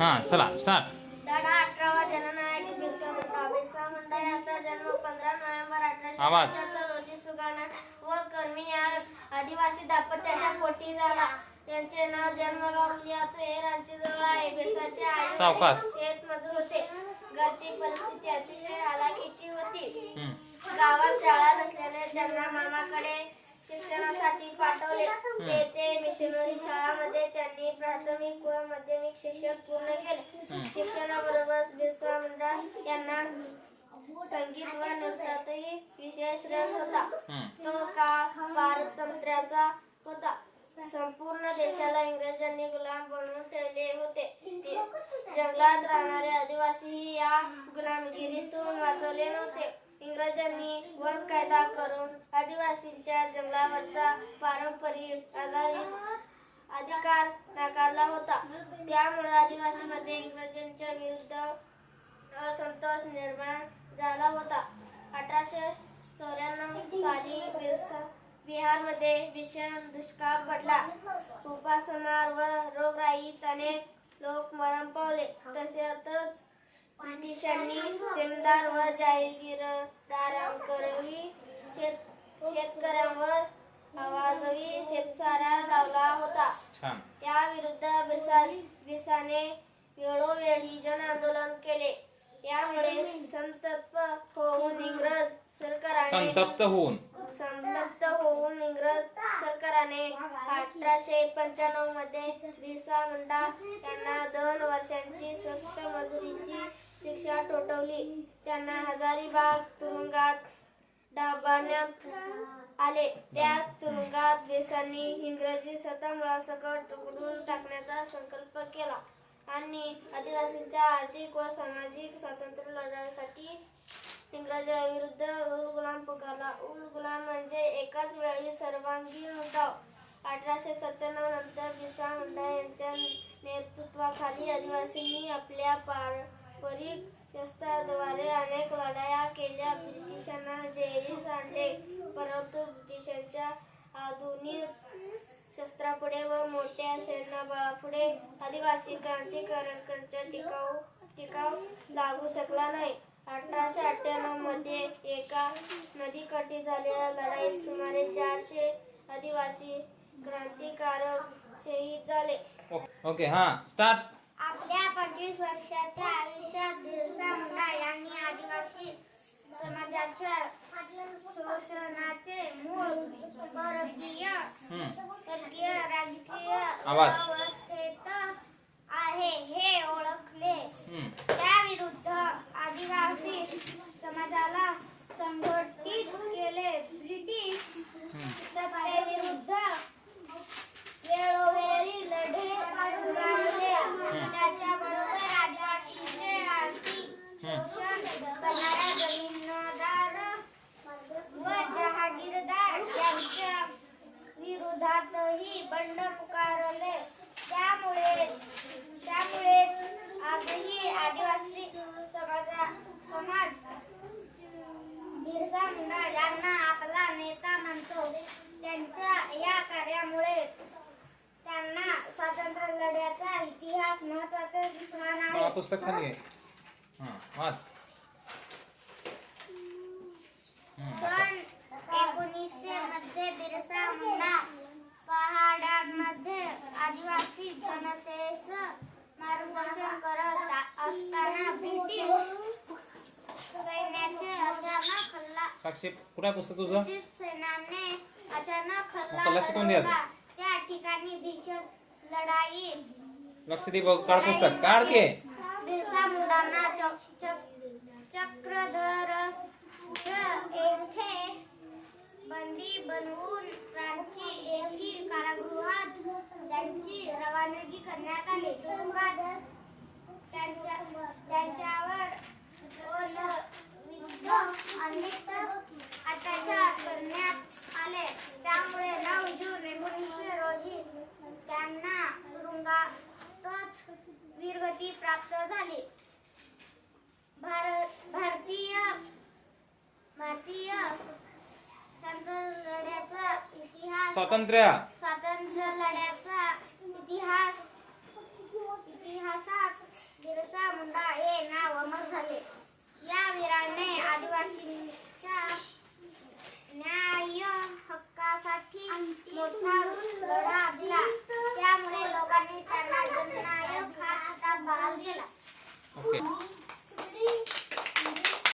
हां चला स्टार्ट धडा अठरावा जननायक बिरसा मुंडा बिरसा मुंडा यांचा जन्म पंधरा नोव्हेंबर आवाज. रोजी सुगाणा व कर्मी या आदिवासी दाम्पत्याच्या पोटी झाला त्यांचे नाव जन्मगाव लियातो हे रांचीजवळ आहे बिरसाचे आई सावकाश. शेतमजूर होते घरची परिस्थिती अतिशय हालाखीची होती हम्म. गावात शाळा नसल्याने त्यांना मामाकडे शिक्षणासाठी पाठवले. तेथे मिशनरी शाळामध्ये त्यांनी प्राथमिक व माध्यमिक शिक्षण पूर्ण केले. शिक्षणाबरोबरच बिरसा मुंडा यांना संगीत व नृत्यातही विशेष रस होता. तो काळ पारतंत्र्याचा होता. संपूर्ण देशाला इंग्रजांनी गुलाम बनवून ठेवले होते. जंगलात राहणारे आदिवासी या गुलामगिरीतून वाचवले नव्हते. इंग्रजांनी वन कायदा करून आदिवासींच्या जंगलावरचा पारंपरिक आधारित अधिकार नाकारला होता. त्यामुळे आदिवासीमध्ये इंग्रजांच्या विरुद्ध असंतोष निर्माण झाला होता. अठराशे चौऱ्याण्णव साली बिहारमध्ये भीषण दुष्काळ पडला. उपासमार व रोगराईत अनेक लोक मरण पावले. तसेच ब्रिटिशांनी जमीनदार व जागीरदारांकरवी शेत शेतकऱ्यांवर आवाजवी शेतसारा लावला होता. छान. त्याविरुद्ध बिरसा बिरसाने वेळोवेळी जन आंदोलन केले. यामुळे संतप्त होऊन इंग्रज सरकाराने संतप्त होऊन. संतप्त होऊन इंग्रज सरकारने अठराशे पंच्याण्णवमध्ये बिरसा मुंडा यांना दोन वर्षांची सक्त मजुरीची शिक्षा ठोठवली. त्यांना हजारीबाग तुरुंगात डांबण्यात आले. त्या तुरुंगात बेसांनी इंग्रजी सतामुळासकट उघडून टाकण्याचा संकल्प केला आणि आदिवासींच्या आर्थिक व सामाजिक स्वातंत्र्य लढण्यासाठी इंग्रजांविरुद्ध उल गुलाम पुकारला. उल गुलाम म्हणजे एकाच वेळी सर्वांगीण उठाव अठराशे सत्त्याण्णव नंतर बिसा मुंडा यांच्या नेतृत्वाखाली आदिवासींनी आपल्या पारंपरिक शस्त्राद्वारे अनेक लढाया केल्या. ब्रिटिशांना जेरीस आणले परंतु ब्रिटिशांच्या आधुनिक शस्त्रापुढे व मोठ्या सैन्यबळापुढे आदिवासी क्रांतिकारकांचा टिकाव टिकाव लागू शकला नाही. अठराशे अठ्ठ्याण्णवमध्ये एका नदीकाठी झालेल्या लढाईत सुमारे चारशे आदिवासी क्रांतिकारक शहीद झाले ओके हां स्टार्ट आपल्या पंचवीस वर्षाच्या आयुष्यात बिरसा मुंडा यांनी आदिवासी समाजाच्या शोषणाचे मूळ परकीय हम्म. परकीय राजकीय आवाज. अवस्थेत आहे हे ओळखले हम्म. त्याविरुद्ध आदिवासी समाजाला संघटित केले ब्रिटिश सत्तेविरुद्ध वेळोवेळी लढे उभारले त्याच्याबरोबर आदिवासींचे आर्थिक शोषण करणाऱ्या जमीनदार व जहागीरदार यांच्या विरोधातही बंड पुकारले. त्यामुळे त्यामुळे आजही आदिवासी समाजा समाज बिरसा मुंडा यांना आपला नेता म्हणतो. त्यांच्या या कार्यामुळे त्यांना स्वातंत्र्य लढ्याचा इतिहास महत्त्वाचा दिसणार आहे. पुस्तक खाली आहे हां वाच हम्म, असं. सन एकोणीसशे मध्ये बिरसा मुंडा पहाडांमध्ये आदिवासी जनतेस मार्गदर्शन करत असताना ब्रिटिश सैन्याचे अचानक हल्ला साक्षी कुठं आहे पुस्तक तुझं ब्रिटिश सैन्याने अचानक हल्ला आता लक्ष कोण द्यायचं? चढवला. त्या ठिकाणी भीषण लढाई लक्ष दे बघ काढ पुस्तक काढ के बिरसा मुंडांना चक- चक- चक्रधर येथे बंदी बनवून रांची येथील कारागृहात त्यांची रवानगी करण्यात आली तुरुंगात त्यांच्या त्यांच्यावर विविध अनेक अत्याचार करण्यात आले त्यामुळे नऊ जून एकोणीसशे रोजी त्यांना तुरुंगातच वीरगती प्राप्त झाले. भारत भारतीय भारतीय संत लढ्याचा इतिहास स्वातंत्र्य.